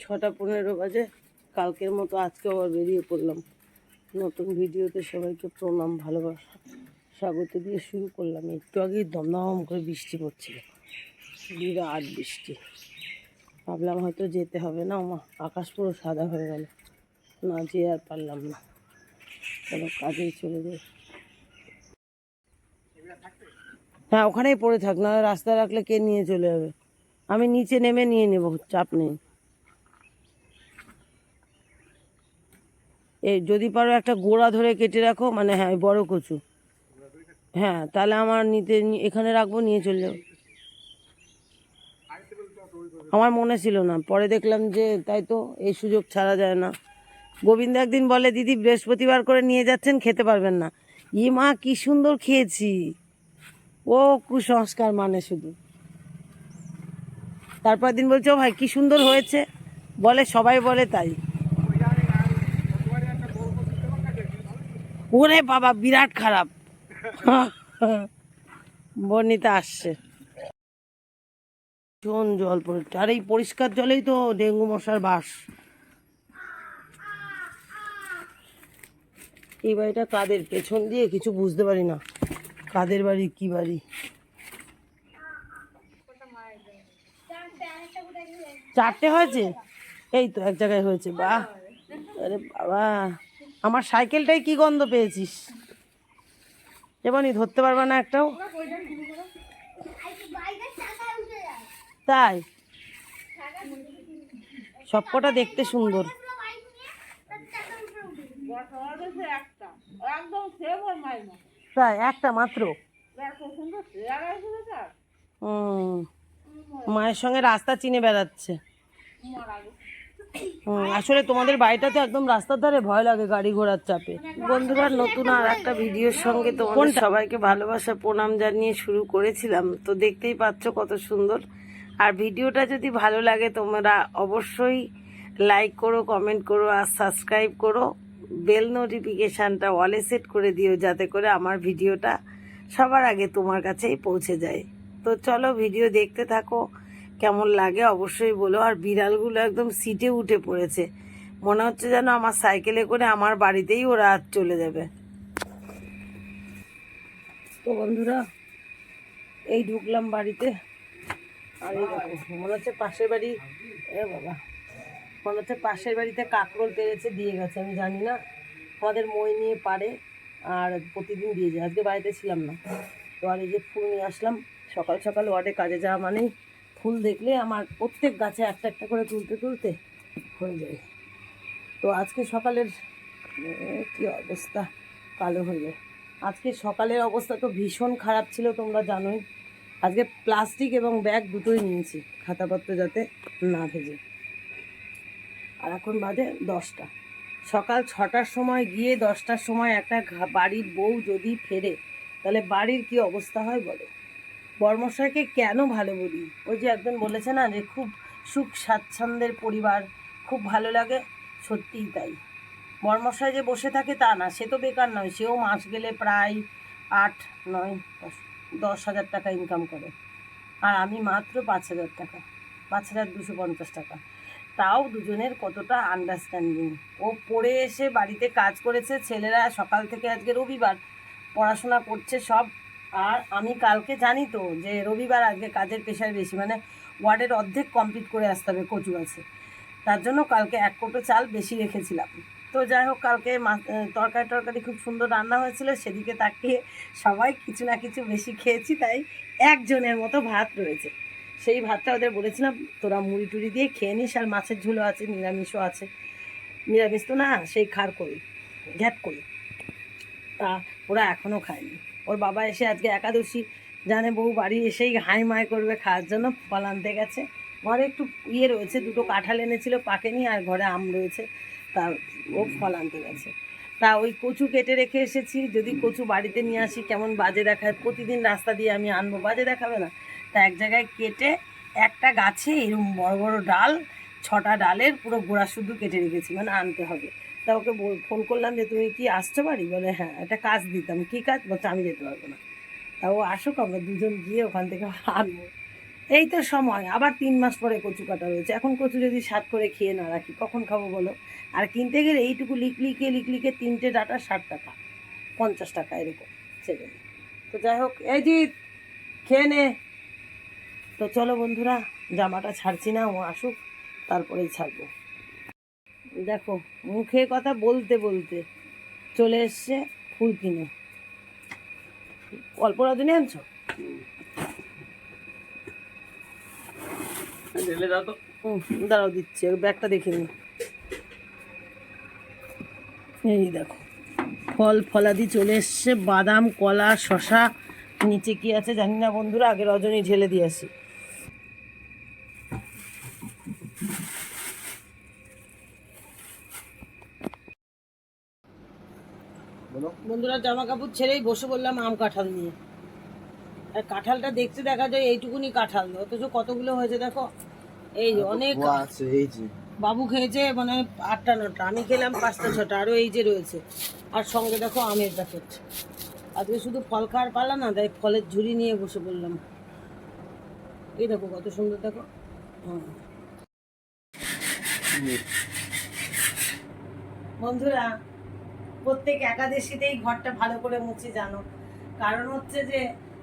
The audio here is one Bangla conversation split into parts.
ছটা পনেরো বাজে। কালকের মতো আজকে আবার বেরিয়ে পড়লাম। নতুন ভিডিওতে সবাইকে প্রণাম, ভালোবাসা। স্বাগত দিয়ে শুরু করলাম। একটু আগেই দমদম করে বৃষ্টি পড়ছিল। বিরাট বৃষ্টি। ভাবলাম হয়তো যেতে হবে না মা আকাশ পুরো সাদা হয়ে গেল। না যেয়ে আর পারলাম না। চলো কাজেই চলে যাই। হ্যাঁ ওখানেই পড়ে থাক না রাস্তায় রাখলে কে নিয়ে চলে যাবে? আমি নিচে নেমে নিয়ে নেব, চাপ নেই। এই যদি পারো একটা গোড়া ধরে কেটে রাখো মানে হ্যাঁ বড় কচু। হ্যাঁ তাহলে আমার নিতে এখানে রাখব, নিয়ে চলে যাব। আমার মনে ছিল না। পরে দেখলাম যে তাই তো এই সুযোগ ছাড়া যায় না। গোবিন্দ একদিন বলে, দিদি, বৃহস্পতিবার করে নিয়ে যাচ্ছেন, খেতে পারবেন না। ই মা, কি সুন্দর খেয়েছি। ও, কুসংস্কার মানে শুধু। তারপর দিন বলছে, ও ভাই, কি সুন্দর হয়েছে। বলে, সবাই বলে তাই। ওরে বাবা, বিরাট খারাপ। বর্ণিতা আসছে। ভীষণ জল পড়ে আর এই পরিষ্কার জলেই তো ডেঙ্গু মশার বাস। এই বাড়িটা কাদের? পেছন দিয়ে কিছু বুঝতে পারি না। কাদের বাড়ি, কি বাড়ি? চারটে হয়েছে? এই তো এক জায়গায় হয়েছে। বাহ! আরে বাবা! আমার সাইকেলটাই কি গন্ধ পেয়েছিস? এবারই ধরতে পারবে না একটাও। তাই? সবকটা দেখতে সুন্দর। তাই একটা মাত্র। মায়ের সঙ্গে রাস্তা চিনে বেড়াচ্ছে। আসলে তোমাদের বাড়িটা তো একদম রাস্তার ধারে ভয় লাগে গাড়ি ঘোড়ার চাপে। বন্ধুরা নতুন আর একটা ভিডিওর সঙ্গে তোমাদের সবাইকে ভালোবাসা প্রণাম জানিয়ে শুরু করেছিলাম। তো দেখতেই পাচ্ছ কত সুন্দর। আর ভিডিওটা যদি ভালো লাগে তোমরা অবশ্যই লাইক করো কমেন্ট করো আর সাবস্ক্রাইব করো। বেল নোটিফিকেশানটা অলে সেট করে দিও যাতে করে আমার ভিডিওটা সবার আগে তোমার কাছেই পৌঁছে যায়। তো চলো ভিডিও দেখতে থাকো। কেমন লাগে অবশ্যই বলো। আর বিড়ালগুলো একদম সিটে উঠে পড়েছে। মনে হচ্ছে যেন আমার সাইকেলে করে আমার বাড়িতেই ওরা চলে যাবে। তো বন্ধুরা, এই ঢুকলাম বাড়িতে। আর এই মনে হচ্ছে পাশের বাড়ি, এ বাবা, মনে হচ্ছে পাশের বাড়িতে কাকরোল পেরেছে, দিয়ে গেছে, আমি জানি না। আমাদের মই নিয়ে পারে আর প্রতিদিন দিয়ে যায়, আজকে বাড়িতে ছিলাম না। তো আর এই যে ফুল নিয়ে আসলাম, সকাল সকাল ওয়ার্ডে কাজে যাওয়া মানেই ফুল দেখলে আমার প্রত্যেক গাছে একটা একটা করে তুলতে তুলতে হয়ে যায়। তো আজকে সকালের কি অবস্থা? কালো হয়ে আজকে সকালের অবস্থা তো ভীষণ খারাপ ছিল তোমরা জানোই। আজকে প্লাস্টিক এবং ব্যাগ দুটোই নিয়েছি খাতাপত্র যাতে না ভেজে। আর এখন বাজে দশটা। সকাল ছটার সময় গিয়ে দশটার সময় একটা বাড়ির বউ যদি ফেরে, তাহলে বাড়ির কি অবস্থা হয় বলো? বর্মশাইকে কেন ভালো বলি? ওই যে একজন বলেছে না যে, খুব সুখ স্বাচ্ছন্দ্যের পরিবার, খুব ভালো লাগে, সত্যিই তাই। বর্মশাই যে বসে থাকে তা না, সে তো বেকার নয়, সেও মাস গেলে প্রায় আট, নয়, দশ হাজার টাকা ইনকাম করে। আর আমি মাত্র পাঁচ হাজার টাকা, পাঁচ হাজার দুশো পঞ্চাশ টাকা। তাও দুজনের কতটা আন্ডারস্ট্যান্ডিং ও পড়ে এসে বাড়িতে কাজ করেছে, ছেলেরা সকাল থেকে আজকে রবিবার, পড়াশোনা করছে, সব আর আমি কালকে জানি তো যে রবিবার আজকে কাজের প্রেশার বেশি মানে ওয়ার্ডের অর্ধেক কমপ্লিট করে আসতে হবে, কচু আছে। তার জন্য কালকে এক কোটো চাল বেশি রেখেছিলাম। তো যাই হোক, কালকে তরকারি টরকারি খুব সুন্দর রান্না হয়েছিল, সেদিকে তাকিয়ে সবাই কিছু না কিছু বেশি খেয়েছি, তাই একজনের মতো ভাত রয়েছে। সেই ভাতটা ওদের বলেছিলাম, তোরা মুড়ি টুড়ি দিয়ে খেয়ে নিস, আর মাছের ঝোলও আছে, নিরামিষও আছে। নিরামিষ তো না, সেই খার করি ঘ্যাট করি। তা ওরা এখনও খায়নি। ওর বাবা এসে আজকে একাদশী জানে বউ বাড়ি এসেই হাই মাই করবে, খাওয়ার জন্য ফল আনতে গেছে। ঘরে একটু ইয়ে রয়েছে, দুটো কাঁঠাল এনেছিল পাকেনি আর ঘরে আম রয়েছে, তা ও ফল আনতে গেছে। তা ওই কচু কেটে রেখে এসেছি, যদি কচু বাড়িতে নিয়ে আসি, কেমন বাজে দেখায়? প্রতিদিন রাস্তা দিয়ে আমি আনব, বাজে দেখাবে না। তা এক জায়গায় কেটে একটা গাছে এরকম বড় বড় ডাল, ছটা ডালের পুরো গোড়া শুদ্ধ কেটে রেখেছি মানে আনতে হবে। তা ওকে ফোন করলাম যে তুমি কি আসতে পারি? বলে হ্যাঁ একটা কাজ দিতাম। কী কাজ? বলছে, আমি যেতে পারব না। তা ও আসুক, আমরা দুজন গিয়ে ওখান থেকে আনব। এই তো সময়। আবার তিন মাস পরে কচু কাটা রয়েছে। এখন কচু যদি সাত করে খেয়ে না রাখি, কখন খাব বলো? আর কিনতে গেলে এইটুকু লিকলিকে লিকলিকে তিনটে ডাটা ষাট টাকা। পঞ্চাশ টাকা এরকম সেজন্য তো যাই হোক, এই যে, খেয়ে নে। তো চলো বন্ধুরা, জামাটা ছাড়ছি না, ও আসুক, তারপরেই ছাড়বো। দেখো মুখে কথা বলতে বলতে চলে এসছে ফুল কিনে। অল্প রজনী আনছো? ঢেলে দাও তো। হুম, দাঁড়াও দিচ্ছি ব্যাগটা দেখে নি এই দেখো ফল ফলাদি চলে এসছে বাদাম কলা শশা নিচে কি আছে জানি না বন্ধুরা আগে রজনী ঢেলে দিয়ে বন্ধুরা জামা কাপড় ছেড়েই বসে বললাম আম কাঁঠাল নিয়ে। আর কাঁঠালটা দেখতে দেখা যায় এইটুকুনি কাঁঠাল অথচ কতগুলো হয়েছে দেখো? এই যে অনেক আছে এই যে। বাবু খেয়েছে মানে আটটা নটা আমি খেলাম পাঁচটা ছটা আরও এই যে রয়েছে। আর সঙ্গে দেখো আমের প্যাকেট আজকে শুধু ফল খাওয়ার পারলাম না তাই ফলের ঝুড়ি নিয়ে বসে পড়লাম। এই দেখো কত সুন্দর দেখো। বন্ধুরা প্রত্যেক একাদশীতেই ঘরটা ভালো করে মুছি জানো। কারণ হচ্ছে যে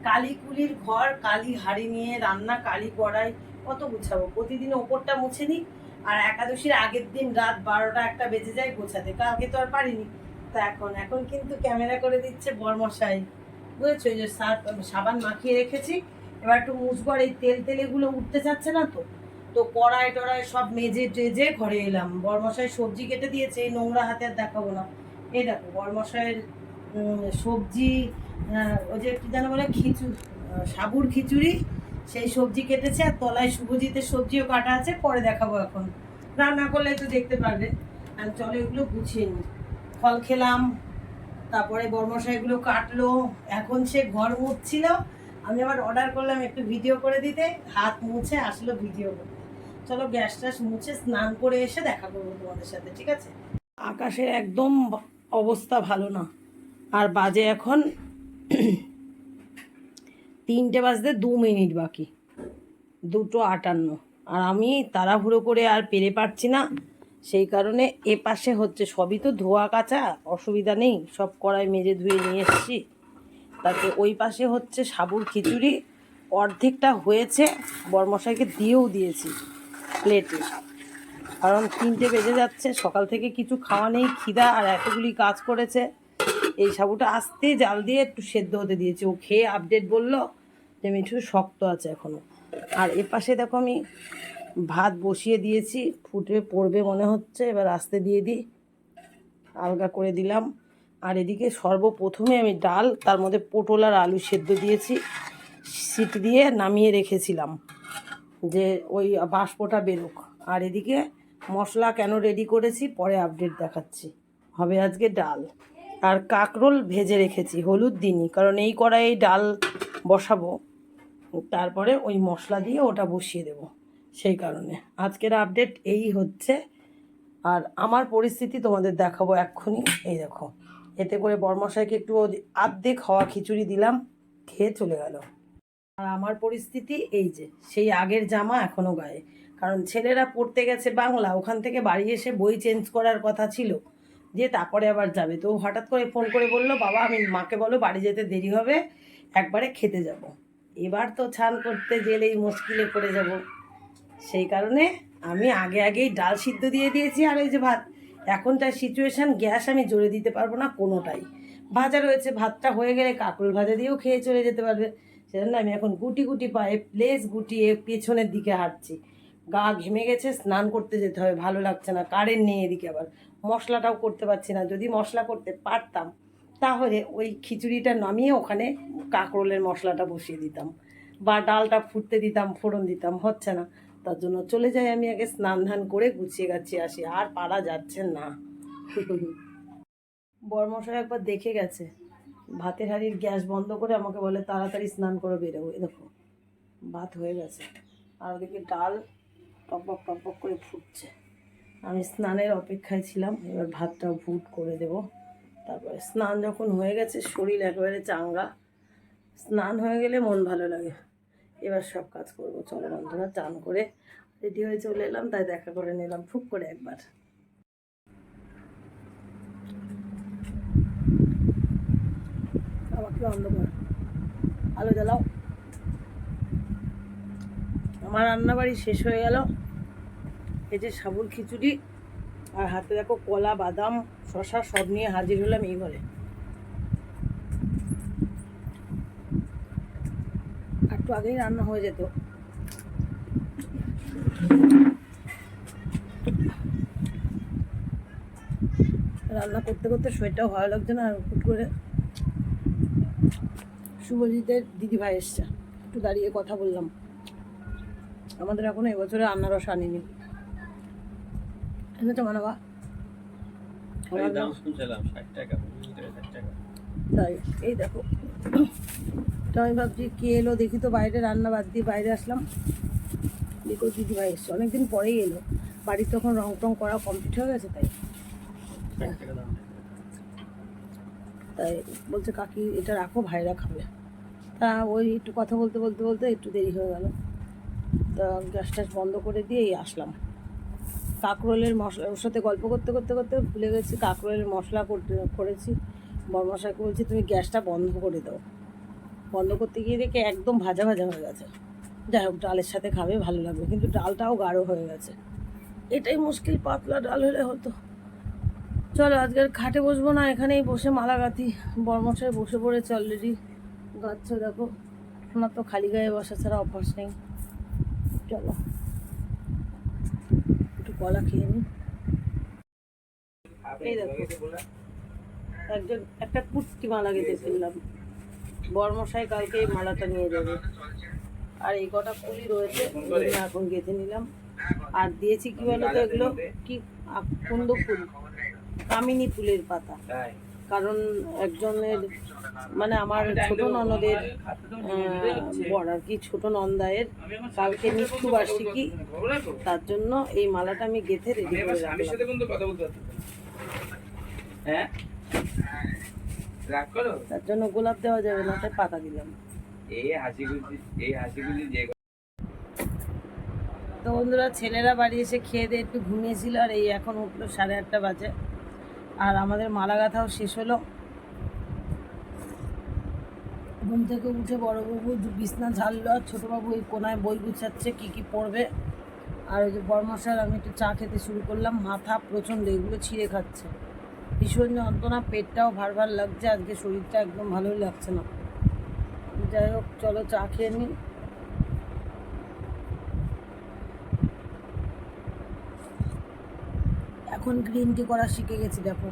কালী কুলির ঘর, কালী হাড়ি নিয়ে রান্না, কালী কড়াই, কত গুছাবো। প্রতিদিন ওপরটা মুছে নিই, আর একাদশীর আগের দিন রাত বারোটা একটা বেজে যায় গোছাতে। কালকে তো আর পারিনি। তা এখন এখন কিন্তু ক্যামেরা করে দিচ্ছে বরমশাই। বুঝেছ? যে সাবান মাখিয়ে রেখেছি। এবার একটু মুছবো, আর এই তেল তেলেগুলো উঠতে চাচ্ছে না তো। তো কড়াই টড়াই সব মেজে টেজে ঘরে এলাম। বরমশাই সবজি কেটে দিয়েছে, এই নোংরা হাতে আর দেখাবো না। এই দেখো বরমশাইয়ের সবজি ওই যে কি যেন বলে খিচু আহ, সাবুর খিচুড়ি সেই সবজি কেটেছে আর তলায় শুভজিতের সবজিও কাটা আছে পরে দেখাবো এখন। রান্না করলে তো দেখতে পারবে। আর চলো এগুলো গুছিয়ে নিই। ফল খেলাম তারপরে বর্মশাইগুলো কাটলো এখন সে ঘর মুছছিল। আমি আবার অর্ডার করলাম একটু ভিডিও করে দিতে হাত মুছে আসলো ভিডিও করতে। চলো গ্যাস ট্যাস মুছে স্নান করে এসে দেখা করব তোমাদের সাথে ঠিক আছে? আকাশের একদম অবস্থা ভালো না। আর বাজে এখন তিনটে বাজতে দু মিনিট বাকি। দুটো আটান্ন। আর আমি তাড়াহুড়ো করে আর পেরে পারছি না। সেই কারণে এ পাশে হচ্ছে সবই তো ধোয়া কাচা, অসুবিধা নেই, সব কড়াই মেজে ধুয়ে নিয়ে এসছি। তাতে ওই পাশে হচ্ছে সাবুর খিচুড়ি, অর্ধেকটা হয়েছে, বরমশাইকে দিয়েও দিয়েছি প্লেটে কারণ তিনটে বেজে যাচ্ছে, সকাল থেকে কিছু খাওয়া নেই, খিদা আর এতগুলি কাজ করেছে। এই সাবুটা আস্তে জাল দিয়ে একটু সেদ্ধ হতে দিয়েছি। ও খেয়ে আপডেট বলল যে মিঠু শক্ত আছে এখনও আর এ পাশে দেখো আমি ভাত বসিয়ে দিয়েছি, ফুটে পড়বে মনে হচ্ছে, এবার আস্তে দিয়ে দিই। আলগা করে দিলাম। আর এদিকে সর্বপ্রথমে আমি ডাল, তার মধ্যে পটল আর আলু সেদ্ধ দিয়েছি। সিটি দিয়ে নামিয়ে রেখেছিলাম যে ওই বাষ্পটা বেরোক। আর এদিকে মশলা কেন রেডি করেছি? পরে আপডেট দেখাচ্ছি। হবে আজকে ডাল। আর কাকরোল ভেজে রেখেছি, হলুদ দিনই কারণ এই কড়াই ডাল বসাবো, তারপরে ওই মশলা দিয়ে ওটা বসিয়ে দেব, সেই কারণে। আজকের আপডেট এই হচ্ছে। আর আমার পরিস্থিতি তোমাদের দেখাবো এক্ষুনি। এই দেখো, এতে করে বর্মশাইকে একটু আর্ধেক হওয়া খিচুড়ি দিলাম, খেয়ে চলে গেল। আর আমার পরিস্থিতি এই যে, সেই আগের জামা এখনও গায়ে। কারণ ছেলেরা পড়তে গেছে বাংলা, ওখান থেকে বাড়ি এসে বই চেঞ্জ করার কথা ছিল। যে তারপরে আবার যাবে। তো হঠাৎ করে ফোন করে বলল, বাবা, আমি মাকে বলো বাড়ি যেতে দেরি হবে, একবারে খেতে যাব। এবার তো ছান করতে গেলেই মুশকিলে পড়ে যাব। সেই কারণে আমি আগে আগেই ডাল সিদ্ধ দিয়ে দিয়েছি আর এই যে ভাত। এখনটার সিচুয়েশান গ্যাস আমি জোরে দিতে পারব না কোনোটাই। ভাজা রয়েছে, ভাতটা হয়ে গেলে কাকুল ভাজা দিয়েও খেয়ে চলে যেতে পারবে। সেজন্য আমি এখন গুটি গুটি পায়ে প্লেস গুটিয়ে পেছনের দিকে হাঁটছি। গা ঘেমে গেছে, স্নান করতে যেতে হবে, ভালো লাগছে না, কারেন্ট নেই এদিকে আবার। মশলাটাও করতে পারছি না, যদি মশলা করতে পারতাম, তাহলে ওই খিচুড়িটা নামিয়ে ওখানে কাঁকরোলের মশলাটা বসিয়ে দিতাম। বা ডালটা ফুটতে দিতাম, ফোড়ন দিতাম, হচ্ছে না। তার জন্য চলে যাই আমি আগে স্নান ধান করে গুছিয়ে গাছিয়ে আসি, আর পারা যাচ্ছে না। বর্মশাই একবার দেখে গেছে, ভাতের হাঁড়ির গ্যাস বন্ধ করে আমাকে বলে, তাড়াতাড়ি স্নান করে বেরোবো দেখো, ভাত হয়ে গেছে। আর ওদিকে ডাল টকবক টকবক করে ফুটছে। আমি স্নানের অপেক্ষায় ছিলাম, এবার ভাতটাও ফুট করে দেব। তারপরে স্নান যখন হয়ে গেছে, শরীর একেবারে চাঙ্গা। স্নান হয়ে গেলে মন ভালো লাগে। এবার সব কাজ করব। চলো বন্ধুরা, চান করে রেডি হয়ে চলে এলাম, তাই দেখা করে নিলাম ফুক করে একবার। আমাকে অন্ধকার। আলো জ্বালাও। আমার রান্নাবাড়ি শেষ হয়ে গেল। এই যে সাবুর খিচুড়ি আর হাতে দেখো কলা, বাদাম শশা সব নিয়ে হাজির হলাম এই ঘরে। একটু আগেই রান্না হয়ে যেত। রান্না করতে করতে শরীরটাও ভালো লাগছে না, আর হুট করে শুভজিতের দিদি ভাই এসছে। একটু দাঁড়িয়ে কথা বললাম। আমাদের এখনও এবছরে আনারস আনিনি। এনেছো মানবা তাই এই দেখো। তো আমি ভাবছি কে এলো দেখি তো বাইরে রান্না বাদ দিয়ে বাইরে আসলাম। দেখো দিদি ভাই এসছে। অনেকদিন পরেই এলো। বাড়ির তখন রং টং করা কমপ্লিট হয়ে গেছে তাই। তাই বলছে কাকি এটা রাখো ভাইরা খাবে। তা ওই একটু কথা বলতে বলতে বলতে একটু দেরি হয়ে গেল। গ্যাস ট্যাস বন্ধ করে দিয়েই আসলাম। কাঁকরোলের মশলা, ওর সাথে গল্প করতে করতে করতে ভুলে গেছি। কাঁকরোলের মশলা করেছি। বরমশাইকে বলছি, তুমি গ্যাসটা বন্ধ করে দাও। বন্ধ করতে গিয়ে দেখে একদম ভাজা ভাজা হয়ে গেছে। যাই হোক, ডালের সাথে খাবে, ভালো লাগবে। কিন্তু ডালটাও গাঢ় হয়ে গেছে। এটাই মুশকিল, পাতলা ডাল হলে হতো। চলো আজকের খাটে বসবো না, এখানেই বসে মালা গাঁথি বর্মশাই বসে পড়েছে অলরেডি গাচ্ছে দেখো। ওনার তো খালি গায়ে বসা ছাড়া অভ্যাস নেই। চলো। একটু কলা খেয়ে নিই এই দেখো, একজন, একটা কুর্তি মালা গেঁথে ফেললাম। বর্মশাই কালকে এই মালাটা নিয়ে যাবে। আর এই কটা ফুলই রয়েছে এখন গেঁথে নিলাম। আর দিয়েছি কি বলো তো এগুলো? কি কুন্দ ফুল কামিনী ফুলের পাতা। কারণ একজনের মানে আমার ছোট ননদের বর আর কি ছোট নন্দায়ের কালকে মৃত্যু বার্ষিকী তার জন্য এই মালাটা আমি গেঁথে রেডি করে রাখলাম। সাথে কিন্তু কথা বলতে পারছি হ্যাঁ? তার জন্য গোলাপ দেওয়া যাবে না তাই পাতা দিলাম। এই হাসি এই হাসি যে তো বন্ধুরা ছেলেরা বাড়ি এসে খেয়ে দিয়ে একটু ঘুমিয়েছিল আর এই এখন উঠল সাড়ে আটটা বাজে। আর আমাদের মালা গাঁথাও শেষ হলো। ঘুম থেকে উঠে বড়বাবু বিছনা ঝাড়লো, আর ছোটোবাবু এই কোনায় বই গুছাচ্ছে, কী কী পড়বে। আর ওই যে বর্মশার আমি একটু চা খেতে শুরু করলাম। মাথা প্রচণ্ড, এগুলো ছিঁড়ে খাচ্ছে। ভীষণ যন্ত্রণা, পেটটাও ভার ভার লাগছে। আজকে শরীরটা একদম ভালোই লাগছে না। যাই হোক, চলো চা খেয়ে নিই। এখন গ্রিন টি করা শিখে গেছি দেখো।